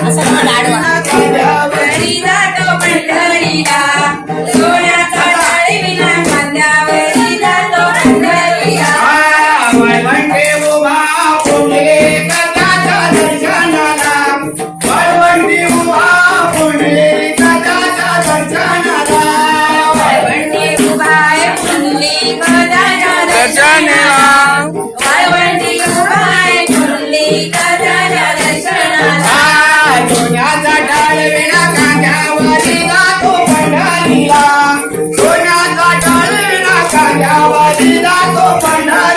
I'm sorry.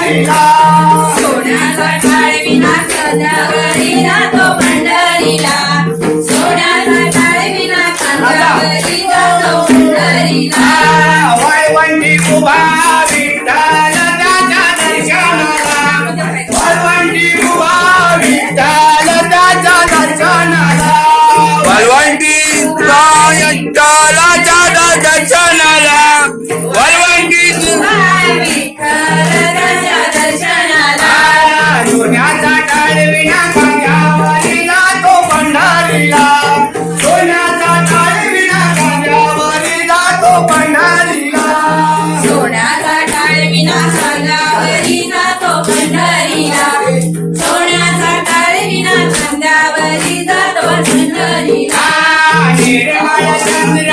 म्हणला सोन्याचा टाळविना कंदावरीला तो पंढरीला. सोन्याचा टाळविना कंदावरीला तो पंढरीला. वय वंडी उभा विठ्ठल दादा दर्शनाला. वय वंडी उभा विठ्ठल दादा दर्शनाला. वय वंडी दायट्टाला Hare Hare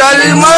i'm tell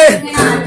Amen.